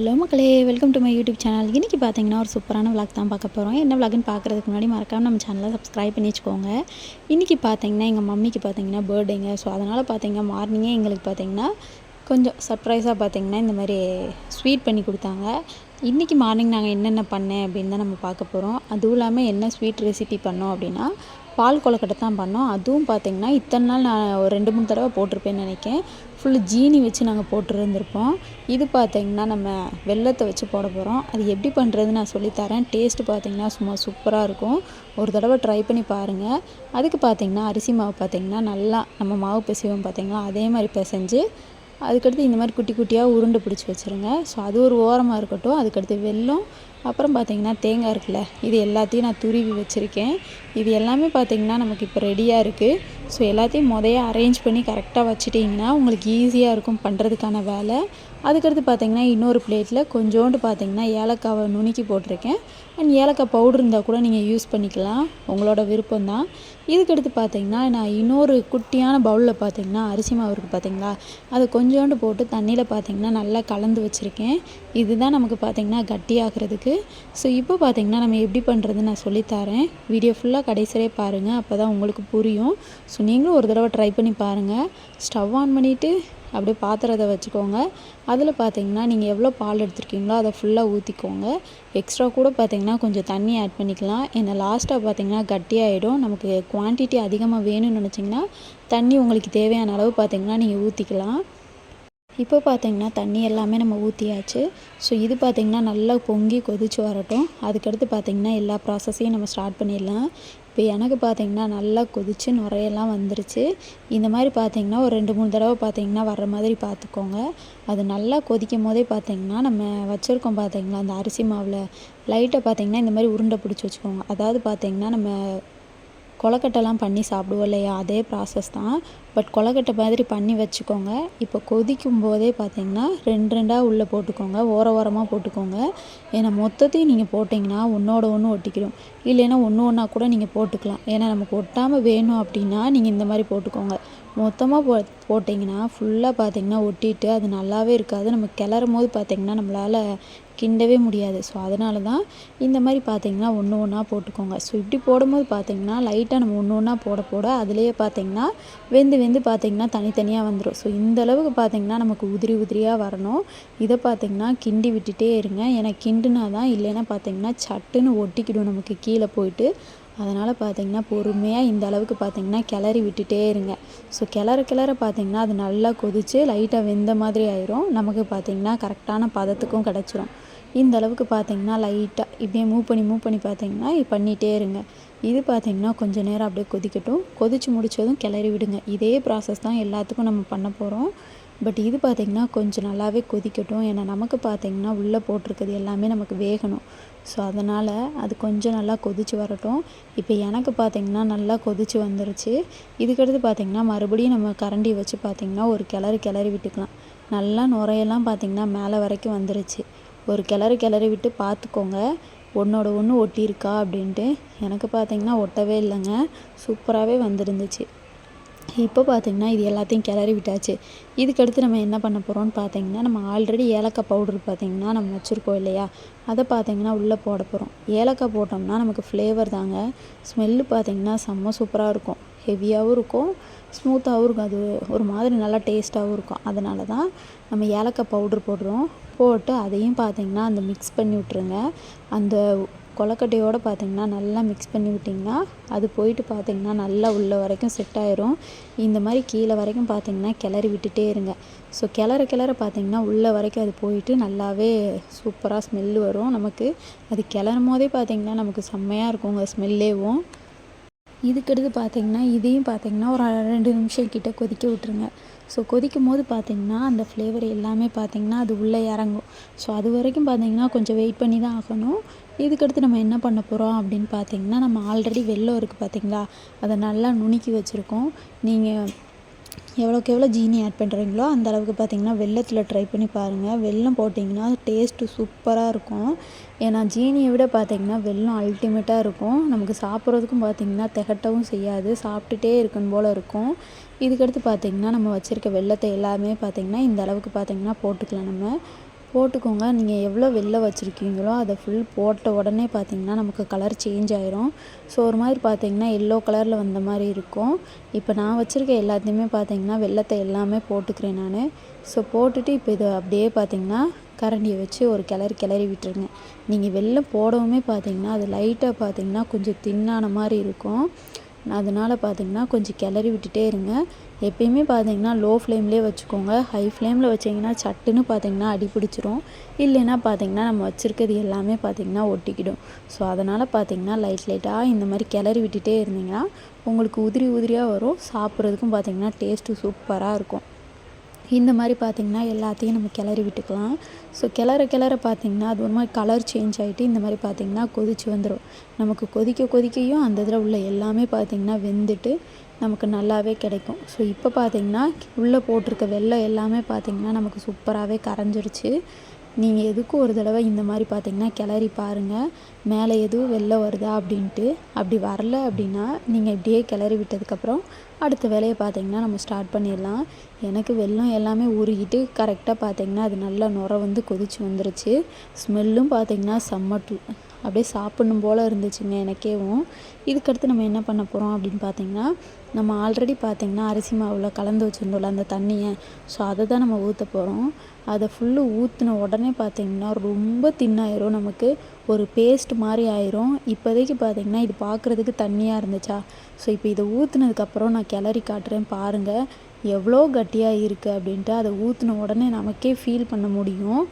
Hello மக்களே welcome to my YouTube channel. இன்றைக்கி பார்த்தீங்கன்னா ஒரு சூப்பரான விளாக் தான் பார்க்க போகிறோம் என்ன விளாக்னு பார்க்குறதுக்கு முன்னாடி மறக்காமல் நம்ம சேனலை சப்ஸ்கிரைப் பண்ணி வச்சுக்கோங்க. இன்றைக்கி பார்த்தீங்கன்னா எங்கள் மம்மிக்கு பார்த்தீங்கன்னா பர்த்டேங்க ஸோ அதனால் பார்த்தீங்கன்னா மார்னிங்கே எங்களுக்கு பார்த்தீங்கன்னா கொஞ்சம் சர்ப்ரைஸாக பார்த்தீங்கன்னா இந்த மாதிரி ஸ்வீட் பண்ணி கொடுத்தாங்க. இன்றைக்கி மார்னிங் நாங்கள் என்னென்ன பண்ணேன் அப்படின்னு தான் நம்ம பார்க்க போகிறோம் அதுவும் இல்லாமல் என்ன ஸ்வீட் ரெசிபி பண்ணோம் அப்படின்னா பால் கொலக்கட்டை தான் பண்ணோம். அதுவும் பார்த்திங்கன்னா இத்தனை நாள் நான் ஒரு ரெண்டு மூணு தடவை போட்டிருப்பேன்னு நினைக்கிறேன். ஃபுல்லு ஜீனி வச்சு நாங்கள் போட்டுருந்துருப்போம். இது பார்த்திங்கன்னா நம்ம வெள்ளத்தை வச்சு போட போகிறோம் அது எப்படி பண்ணுறதுன்னு நான் சொல்லித்தரேன் டேஸ்ட்டு பார்த்திங்கன்னா சும்மா சூப்பராக இருக்கும். ஒரு தடவை ட்ரை பண்ணி பாருங்கள் அதுக்கு பார்த்திங்கன்னா அரிசி மாவு பார்த்திங்கன்னா நல்லா நம்ம மாவு பிசைவோம் பார்த்திங்களா அதே மாதிரி பிசைஞ்சு அதுக்கடுத்து இந்த மாதிரி குட்டி குட்டியாக உருண்டை பிடிச்சி வச்சுருங்க. ஸோ அது ஒரு ஓரமாக இருக்கட்டும். அதுக்கடுத்து வெல்லம் அப்புறம் பார்த்திங்கன்னா தேங்காய் இருக்குல்ல இது எல்லாத்தையும் நான் துருவி வச்சுருக்கேன். இது எல்லாமே பார்த்திங்கன்னா நமக்கு இப்போ ரெடியாக இருக்குது ஸோ எல்லாத்தையும் முதைய அரேஞ்ச் பண்ணி கரெக்டாக வச்சுட்டிங்கன்னா உங்களுக்கு ஈஸியாக இருக்கும் பண்ணுறதுக்கான வேலை. அதுக்கடுத்து பார்த்திங்கன்னா இன்னொரு பிளேட்டில் கொஞ்சோண்டு பார்த்திங்கன்னா ஏலக்காவை நுணுக்கி போட்டிருக்கேன். அண்ட் ஏலக்காய் பவுடர் இருந்தால் கூட நீங்கள் யூஸ் பண்ணிக்கலாம். உங்களோட விருப்பம் தான். இதுக்கடுத்து பார்த்திங்கன்னா நான் இன்னொரு குட்டியான பவுலில் பார்த்திங்கன்னா அரிசி மாவு இருக்குது பார்த்திங்களா அதை கொஞ்சோண்டு போட்டு தண்ணியில் பார்த்திங்கன்னா நல்லா கலந்து வச்சுருக்கேன். இதுதான் நமக்கு பார்த்திங்கன்னா கட்டியாகிறதுக்கு ஸோ இப்போ பார்த்திங்கன்னா நம்ம எப்படி பண்ணுறதுன்னு நான் சொல்லித்தரேன் வீடியோ ஃபுல்லாக கடைசியே பாருங்கள் அப்போ தான் உங்களுக்கு புரியும். ஸோ நீங்களும் ஒரு தடவை ட்ரை பண்ணி பாருங்கள் ஸ்டவ் ஆன் பண்ணிவிட்டு அப்படியே பாத்திரத்தை வச்சுக்கோங்க. அதில் பார்த்தீங்கன்னா நீங்கள் எவ்வளோ பால் எடுத்துருக்கீங்களோ அதை ஃபுல்லாக ஊற்றிக்கோங்க எக்ஸ்ட்ரா கூட பார்த்தீங்கன்னா கொஞ்சம் தண்ணி ஆட் பண்ணிக்கலாம். ஏன்னா லாஸ்ட்டாக பார்த்தீங்கன்னா கட்டியாகிடும் நமக்கு குவான்டிட்டி அதிகமாக வேணும்னு நினச்சிங்கன்னா தண்ணி உங்களுக்கு தேவையான அளவு பார்த்தீங்கன்னா நீங்கள் ஊற்றிக்கலாம் இப்போ பார்த்திங்கன்னா தண்ணி எல்லாமே நம்ம ஊற்றியாச்சு ஸோ இது பார்த்திங்கன்னா நல்லா பொங்கி கொதிச்சு வரட்டும். அதுக்கடுத்து பார்த்திங்கன்னா எல்லா ப்ராசஸையும் நம்ம ஸ்டார்ட் பண்ணிடலாம். இப்போ எனக்கு பார்த்திங்கன்னா நல்லா கொதித்து நுரையெல்லாம் வந்துருச்சு. இந்த மாதிரி பார்த்திங்கன்னா ஒரு ரெண்டு மூணு தடவை பார்த்திங்கன்னா வர்ற மாதிரி பார்த்துக்கோங்க. அது நல்லா கொதிக்கும் போதே பார்த்திங்கன்னா நம்ம வச்சுருக்கோம் பார்த்திங்களா அந்த அரிசி மாவில். லைட்டை பார்த்திங்கன்னா இந்த மாதிரி உருண்டை பிடிச்சி வச்சுக்கோங்க. அதாவது பார்த்திங்கன்னா நம்ம கொலக்கட்டைலாம் பண்ணி சாப்பிடுவோம் இல்லையா? அதே ப்ராசஸ் தான். பட் கொலக்கட்டை மாதிரி பண்ணி வச்சுக்கோங்க. இப்போ கொதிக்கும் போதே பார்த்தீங்கன்னா ரெண்டு ரெண்டாக உள்ளே போட்டுக்கோங்க. ஓர ஓரமாக போட்டுக்கோங்க. ஏன்னா மொத்தத்தையும் நீங்கள் போட்டிங்கன்னா ஒன்றோட ஒன்று ஒட்டிக்கிடும். இல்லைன்னா ஒன்று ஒன்றா கூட நீங்கள் போட்டுக்கலாம். ஏன்னா நமக்கு ஒட்டாமல் வேணும் அப்படின்னா நீங்கள் இந்த மாதிரி போட்டுக்கோங்க. மொத்தமாக போ போட்டிங்கன்னா ஃபுல்லாக பார்த்தீங்கன்னா ஒட்டிட்டு அது நல்லாவே இருக்காது. நம்ம கிளறும் போது பார்த்திங்கன்னா நம்மளால் கிண்டவே முடியாது. ஸோ அதனால தான் இந்த மாதிரி பார்த்திங்கன்னா ஒன்று ஒன்றா போட்டுக்கோங்க. ஸோ இப்படி போடும்போது பார்த்திங்கன்னா லைட்டாக நம்ம ஒன்று ஒன்றா போட போட அதுலேயே பார்த்திங்கன்னா வெந்து வெந்து பார்த்திங்கன்னா தனித்தனியாக வந்துடும் ஸோ இந்த அளவுக்கு பார்த்திங்கன்னா நமக்கு உதிரி உதிரியாக வரணும். இதை பார்த்திங்கன்னா கிண்டி விட்டுட்டே இருங்க. ஏன்னா கிண்டுனா தான் இல்லைன்னா பார்த்திங்கன்னா சட்டுன்னு ஒட்டிக்கிடும் நமக்கு கீழே போயிட்டு. அதனால் பார்த்திங்கன்னா பொறுமையாக இந்த அளவுக்கு பார்த்திங்கன்னா கிளறி விட்டுட்டே இருங்க. ஸோ கிளற கிளற பார்த்திங்கன்னா அது நல்லா கொதித்து லைட்டாக வெந்த மாதிரி ஆயிரும். நமக்கு பார்த்திங்கன்னா கரெக்டான பதத்துக்கும் கிடச்சிரும். இந்த அளவுக்கு பார்த்திங்கன்னா லைட்டாக இப்படியே மூவ் பண்ணி மூவ் பண்ணி பார்த்திங்கன்னா பண்ணிகிட்டே இருங்க. இது பார்த்திங்கன்னா கொஞ்சம் நேரம் அப்படியே கொதிக்கட்டும். கொதித்து முடித்ததும் கிளறி விடுங்க. இதே ப்ராசஸ் தான் எல்லாத்துக்கும் நம்ம பண்ண போகிறோம் பட் இது பார்த்திங்கன்னா கொஞ்சம் நல்லாவே கொதிக்கட்டும். ஏன்னா நமக்கு பார்த்திங்கன்னா உள்ளே போட்டிருக்கிறது எல்லாமே நமக்கு வேகணும். ஸோ அதனால் அது கொஞ்சம் நல்லா கொதித்து வரட்டும். இப்போ எனக்கு பார்த்திங்கன்னா நல்லா கொதித்து வந்துருச்சு. இதுக்கடுத்து பார்த்திங்கன்னா மறுபடியும் நம்ம கரண்டி வச்சு பார்த்திங்கன்னா ஒரு கிளறு கிளறி விட்டுக்கலாம். நல்லா நுரையெல்லாம் பார்த்திங்கன்னா மேலே வரைக்கும் வந்துருச்சு. ஒரு கிளறு கிளறி விட்டு பார்த்துக்கோங்க ஒன்றோட ஒன்று ஒட்டியிருக்கா அப்படின்ட்டு. எனக்கு பார்த்திங்கன்னா ஒட்டவே இல்லைங்க. சூப்பராகவே வந்துருந்துச்சு. இப்போ பார்த்திங்கன்னா இது எல்லாத்தையும் கிளறி விட்டாச்சு. இதுக்கடுத்து நம்ம என்ன பண்ண போகிறோம்னு பார்த்தீங்கன்னா நம்ம ஆல்ரெடி ஏலக்காய் பவுடர் பார்த்திங்கன்னா நம்ம வச்சுருக்கோம் இல்லையா? அதை பார்த்திங்கன்னா உள்ளே போட போகிறோம் ஏலக்காய் போட்டோம்னா நமக்கு ஃப்ளேவர் தாங்க. ஸ்மெல்லு பார்த்திங்கன்னா செம்ம சூப்பராக இருக்கும். ஹெவியாகவும் இருக்கும் ஸ்மூத்தாகவும் இருக்கும். அது ஒரு மாதிரி நல்லா டேஸ்ட்டாகவும் இருக்கும். அதனால தான் நம்ம ஏலக்காய் பவுட்ரு போடுறோம். போட்டு அதையும் பார்த்திங்கன்னா அந்த மிக்ஸ் பண்ணி விட்ருங்க அந்த கொலக்கட்டையோடு பார்த்திங்கன்னா நல்லா மிக்ஸ் பண்ணி விட்டிங்கன்னா அது போயிட்டு பார்த்திங்கன்னா நல்லா உள்ள வரைக்கும் செட் ஆயிரும். இந்த மாதிரி கீழே வரைக்கும் பார்த்திங்கன்னா கிளறி விட்டுட்டே இருங்க. ஸோ கிளற கிளற பார்த்திங்கன்னா உள்ளே வரைக்கும் அது போயிட்டு நல்லாவே சூப்பராக ஸ்மெல்லு வரும் நமக்கு. அது கிளறும் போதே பார்த்திங்கன்னா நமக்கு செம்மையாக இருக்குங்க ஸ்மெல்லேவும் இதுக்கடுத்து பார்த்திங்கன்னா இதையும் பார்த்திங்கன்னா ஒரு ரெண்டு நிமிஷம் கிட்ட கொதிக்க விட்ருங்க ஸோ கொதிக்கும் போது பார்த்திங்கன்னா அந்த ஃப்ளேவர் எல்லாமே பார்த்திங்கன்னா அது உள்ளே இறங்கும். ஸோ அது வரைக்கும் பார்த்திங்கன்னா கொஞ்சம் வெயிட் பண்ணி தான் ஆகணும். இதுக்கடுத்து நம்ம என்ன பண்ண போகிறோம் அப்படின்னு பார்த்தீங்கன்னா நம்ம ஆல்ரெடி வெள்ளம் இருக்குது பார்த்தீங்களா அதை நல்லா நுணுக்கி வச்சுருக்கோம். நீங்கள் எவ்வளோக்கு எவ்வளோ ஜீனி ஆட் பண்ணுறீங்களோ அந்த அளவுக்கு பார்த்தீங்கன்னா வெள்ளத்தில் ட்ரை பண்ணி பாருங்கள் வெள்ளம் போட்டிங்கன்னா டேஸ்ட்டு சூப்பராக இருக்கும். ஏன்னா ஜீனியை விட பார்த்திங்கன்னா வெல்லம் அல்டிமேட்டாக இருக்கும். நமக்கு சாப்பிட்றதுக்கும் பார்த்திங்கன்னா திகட்டவும் செய்யாது. சாப்பிட்டுட்டே இருக்கணும் போல் இருக்கும். இதுக்கடுத்து பார்த்திங்கன்னா நம்ம வச்சுருக்க வெள்ளத்தை எல்லாமே பார்த்திங்கன்னா இந்த அளவுக்கு பார்த்திங்கன்னா போட்டுக்கலாம் நம்ம. போட்டுக்கோங்க. நீங்கள் எவ்வளோ வெளில வச்சுருக்கீங்களோ அதை ஃபுல் போட்ட உடனே பார்த்தீங்கன்னா நமக்கு கலர் சேஞ்ச் ஆயிரும். ஸோ ஒரு மாதிரி பார்த்தீங்கன்னா எல்லோ கலரில் வந்த மாதிரி இருக்கும். இப்போ நான் வச்சுருக்க எல்லாத்தையுமே பார்த்தீங்கன்னா வெள்ளத்தை எல்லாமே போட்டுக்கிறேன் நான். ஸோ போட்டுட்டு இப்போ இதை அப்படியே பார்த்தீங்கன்னா கரண்டியை வச்சு ஒரு கிளறி கிளறி விட்டுருங்க. நீங்கள் வெள்ளம் போடவுமே பார்த்தீங்கன்னா அது லைட்டாக பார்த்தீங்கன்னா கொஞ்சம் தின்னான மாதிரி இருக்கும். அதனால் பார்த்தீங்கன்னா கொஞ்சம் கிளறி விட்டுட்டே இருங்க. எப்பயுமே பார்த்தீங்கன்னா லோ ஃப்ளேம்லேயே வச்சுக்கோங்க. ஹை ஃப்ளேமில் வச்சிங்கன்னா சட்டுன்னு பார்த்தீங்கன்னா அடி பிடிச்சிரும். இல்லைன்னா பார்த்தீங்கன்னா நம்ம வச்சுருக்கிறது எல்லாமே பார்த்தீங்கன்னா ஒட்டிக்கிடும். ஸோ அதனால் பார்த்தீங்கன்னா லைட் லைட்டாக இந்த மாதிரி கிளறி விட்டுட்டே இருந்தீங்கன்னா உங்களுக்கு உதிரி உதிரியாக வரும். சாப்பிட்றதுக்கும் பார்த்தீங்கன்னா டேஸ்ட்டு சூப்பராக இருக்கும். இந்த மாதிரி பார்த்திங்கன்னா எல்லாத்தையும் நம்ம கிளறி விட்டுக்கலாம். ஸோ கிளற கிளற பார்த்திங்கன்னா அது ஒரு மாதிரி கலர் சேஞ்ச் ஆகிட்டு இந்த மாதிரி பார்த்திங்கன்னா கொதிச்சு வந்துடும் நமக்கு கொதிக்க கொதிக்கையும் அந்த இதில் உள்ள எல்லாமே பார்த்திங்கன்னா வெந்துட்டு நமக்கு நல்லாவே கிடைக்கும். ஸோ இப்போ பார்த்திங்கன்னா உள்ளே போட்டிருக்க வெள்ளம் எல்லாமே பார்த்திங்கன்னா நமக்கு சூப்பராகவே கரைஞ்சிருச்சு. நீங்கள் எதுக்கும் ஒரு தடவை இந்த மாதிரி பார்த்தீங்கன்னா கிளறி பாருங்கள் மேலே எதுவும் வெளில வருதா அப்படின்ட்டு. அப்படி வரல அப்படின்னா நீங்கள் இப்படியே கிளறி விட்டதுக்கப்புறம் அடுத்த வேலையை பார்த்தீங்கன்னா நம்ம ஸ்டார்ட் பண்ணிடலாம். எனக்கு வெள்ளம் எல்லாமே உருகிட்டு கரெக்டாக பார்த்தீங்கன்னா அது நல்லா நுர வந்து கொதிச்சு வந்துருச்சு. ஸ்மெல்லும் பார்த்தீங்கன்னா செம்ம அப்படியே சாப்பிட்ணும் போல் இருந்துச்சுங்க எனக்கேவும். இதுக்கடுத்து நம்ம என்ன பண்ண போகிறோம் அப்படின்னு பார்த்தீங்கன்னா நம்ம ஆல்ரெடி பார்த்திங்கன்னா அரிசி மாவில் கலந்து வச்சுருந்தோம்ல அந்த தண்ணியை. ஸோ அதை தான் நம்ம ஊற்ற போகிறோம் அதை ஃபுல்லு ஊற்றின உடனே பார்த்திங்கன்னா ரொம்ப தின்னாயிரும் நமக்கு. ஒரு பேஸ்ட் மாதிரி ஆயிரும். இப்போதைக்கு பார்த்திங்கன்னா இது பார்க்குறதுக்கு தண்ணியாக இருந்துச்சா? ஸோ இப்போ இதை ஊற்றுனதுக்கப்புறம் நான் கிளறி காட்டுறேன் பாருங்கள் எவ்வளோ கட்டியாக இருக்குது அப்படின்ட்டு அதை ஊற்றின உடனே நமக்கே ஃபீல் பண்ண முடியும்.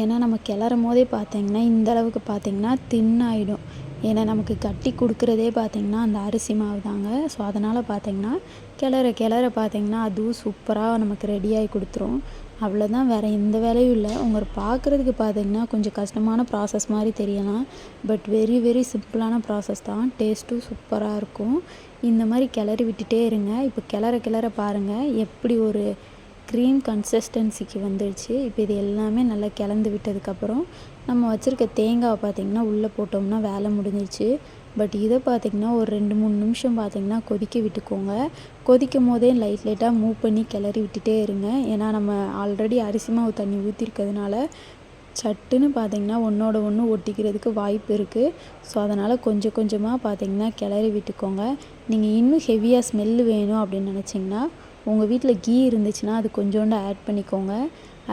ஏன்னா நம்ம கிளறும் போதே பார்த்திங்கன்னா இந்த அளவுக்கு பார்த்திங்கன்னா தின்னாயிடும் ஏன்னா நமக்கு கட்டி கொடுக்குறதே பார்த்திங்கன்னா அந்த அரிசி மாவு தாங்க. ஸோ அதனால் பார்த்திங்கன்னா கிளற கிளற பார்த்திங்கன்னா அதுவும் சூப்பராக நமக்கு ரெடியாகி கொடுத்துரும். அவ்வளோதான் வேறு எந்த வேலையும் இல்லை. உங்களை பார்க்குறதுக்கு பார்த்திங்கன்னா கொஞ்சம் கஷ்டமான ப்ராசஸ் மாதிரி தெரியலாம். பட் வெரி வெரி சிம்பிளான ப்ராசஸ் தான். டேஸ்ட்டும் சூப்பராக இருக்கும். இந்த மாதிரி கிளறி விட்டுட்டே இருங்க. இப்போ கிளற கிளற பாருங்கள் எப்படி ஒரு க்ரீம் கன்சிஸ்டன்சிக்கு வந்துடுச்சு இப்போ இது எல்லாமே நல்லா கிளந்து விட்டதுக்கப்புறம் நம்ம வச்சுருக்க தேங்காவை பார்த்திங்கன்னா உள்ளே போட்டோம்னா வேலை முடிஞ்சிருச்சு. பட் இதை பார்த்திங்கன்னா ஒரு ரெண்டு மூணு நிமிஷம் பார்த்திங்கன்னா கொதிக்க விட்டுக்கோங்க. கொதிக்கும் போதே லைட் லைட்டாக மூவ் பண்ணி கிளறி விட்டுட்டே இருங்க. ஏன்னா நம்ம ஆல்ரெடி அரிசி மாவு தண்ணி ஊற்றிருக்கிறதுனால சட்டுன்னு பார்த்திங்கன்னா ஒன்றோட ஒன்று ஒட்டிக்கிறதுக்கு வாய்ப்பு இருக்குது ஸோ அதனால் கொஞ்சம் கொஞ்சமாக பார்த்திங்கன்னா கிளறி விட்டுக்கோங்க. நீங்கள் இன்னும் ஹெவியாக ஸ்மெல்லு வேணும் அப்படின்னு நினச்சிங்கன்னா உங்கள் வீட்டில் கீ இருந்துச்சுன்னா அது கொஞ்சோண்டு ஆட் பண்ணிக்கோங்க.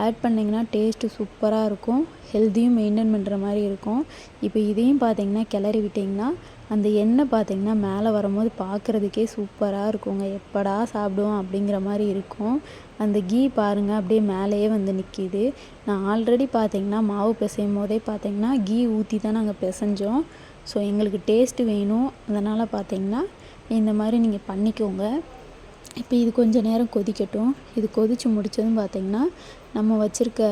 ஆட் பண்ணிங்கன்னா டேஸ்ட்டு சூப்பராக இருக்கும். ஹெல்த்தியும் மெயின்டைன் பண்ணுற மாதிரி இருக்கும். இப்போ இதையும் பார்த்தீங்கன்னா கிளறி விட்டிங்கன்னா அந்த எண்ணெய் பார்த்தீங்கன்னா மேலே வரும்போது பார்க்குறதுக்கே சூப்பராக இருக்குங்க. எப்படா சாப்பிடுவோம் அப்படிங்கிற மாதிரி இருக்கும். அந்த கீ பாருங்கள் அப்படியே மேலேயே வந்து நிற்கிது நான் ஆல்ரெடி பார்த்தீங்கன்னா மாவு பிசையும் போதே பார்த்தீங்கன்னா கீ ஊற்றி தான் நாங்கள் பிசைஞ்சோம். ஸோ எங்களுக்கு டேஸ்ட்டு வேணும். அதனால் பார்த்தீங்கன்னா இந்த மாதிரி நீங்கள் பண்ணிக்கோங்க. இப்போ இது கொஞ்சம் நேரம் கொதிக்கட்டும். இது கொதித்து முடித்ததும் பார்த்திங்கன்னா நம்ம வச்சுருக்க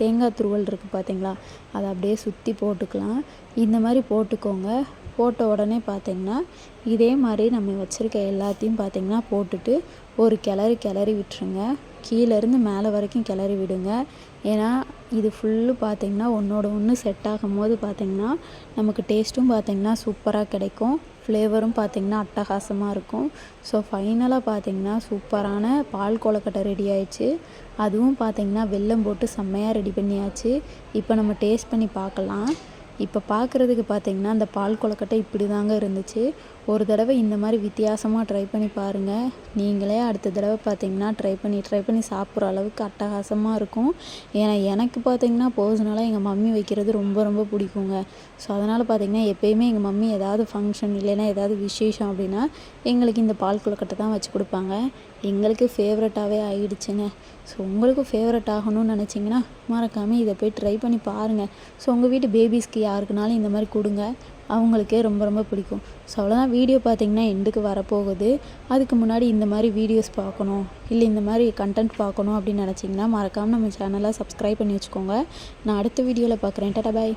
தேங்காய் துருவல் இருக்குது பார்த்தீங்களா அதை அப்படியே சுற்றி போட்டுக்கலாம். இந்த மாதிரி போட்டுக்கோங்க. போட்ட உடனே பார்த்திங்கன்னா இதே மாதிரி நம்ம வச்சுருக்க எல்லாத்தையும் பார்த்திங்கன்னா போட்டுட்டு ஒரு கிளறி கிளறி விட்டுருங்க. கீழேருந்து மேலே வரைக்கும் கிளறி விடுங்க. ஏன்னா இது ஃபுல்லு பார்த்திங்கன்னா ஒன்றோட ஒன்று செட் ஆகும் போது பார்த்திங்கன்னா நமக்கு டேஸ்ட்டும் பார்த்திங்கன்னா சூப்பராக கிடைக்கும். ஃப்ளேவரும் பார்த்திங்கன்னா அட்டகாசமாக இருக்கும். ஸோ ஃபைனலாக பார்த்திங்கன்னா சூப்பரான பால் கொலக்கட்டை ரெடி ஆயிடுச்சு. அதுவும் பார்த்திங்கன்னா வெல்லம் போட்டு செம்மையாக ரெடி பண்ணியாச்சு. இப்போ நம்ம டேஸ்ட் பண்ணி பார்க்கலாம். இப்போ பார்க்குறதுக்கு பார்த்திங்கன்னா அந்த பால் கொலக்கட்டை இப்படி தாங்க இருந்துச்சு. ஒரு தடவை இந்த மாதிரி வித்தியாசமாக ட்ரை பண்ணி பாருங்கள் நீங்களே அடுத்த தடவை பார்த்திங்கன்னா ட்ரை பண்ணி ட்ரை பண்ணி சாப்பிட்ற அளவுக்கு அட்டகாசமாக இருக்கும். ஏன்னா எனக்கு பார்த்தீங்கன்னா பர்சனலாக எங்கள் மம்மி வைக்கிறது ரொம்ப ரொம்ப பிடிக்குங்க. ஸோ அதனால் பார்த்தீங்கன்னா எப்போயுமே எங்கள் மம்மி ஏதாவது ஃபங்க்ஷன் இல்லைன்னா ஏதாவது விசேஷம் அப்படின்னா எங்களுக்கு இந்த பால் கொழுக்கட்டை தான் வச்சு கொடுப்பாங்க. எங்களுக்கு ஃபேவரட்டாகவே ஆகிடுச்சுங்க ஸோ உங்களுக்கு ஃபேவரட் ஆகணும்னு நினச்சிங்கன்னா மறக்காமல் இதை போய் ட்ரை பண்ணி பாருங்கள் ஸோ உங்கள் வீட்டு பேபிஸ்க்கு யாருக்குனாலும் இந்த மாதிரி கொடுங்க. அவங்களுக்கே ரொம்ப ரொம்ப பிடிக்கும். ஸோ அவ்வளோதான் வீடியோ பார்த்திங்கன்னா எண்டுக்கு வரப்போகுது. அதுக்கு முன்னாடி இந்த மாதிரி வீடியோஸ் பார்க்கணும். இல்லை இந்த மாதிரி கண்டென்ட் பார்க்கணும் அப்படின்னு நினச்சிங்கன்னா மறக்காமல் நம்ம சேனலை சப்ஸ்கிரைப் பண்ணி வச்சுக்கோங்க. நான் அடுத்த வீடியோவில் பார்க்குறேன். டாடா பாய்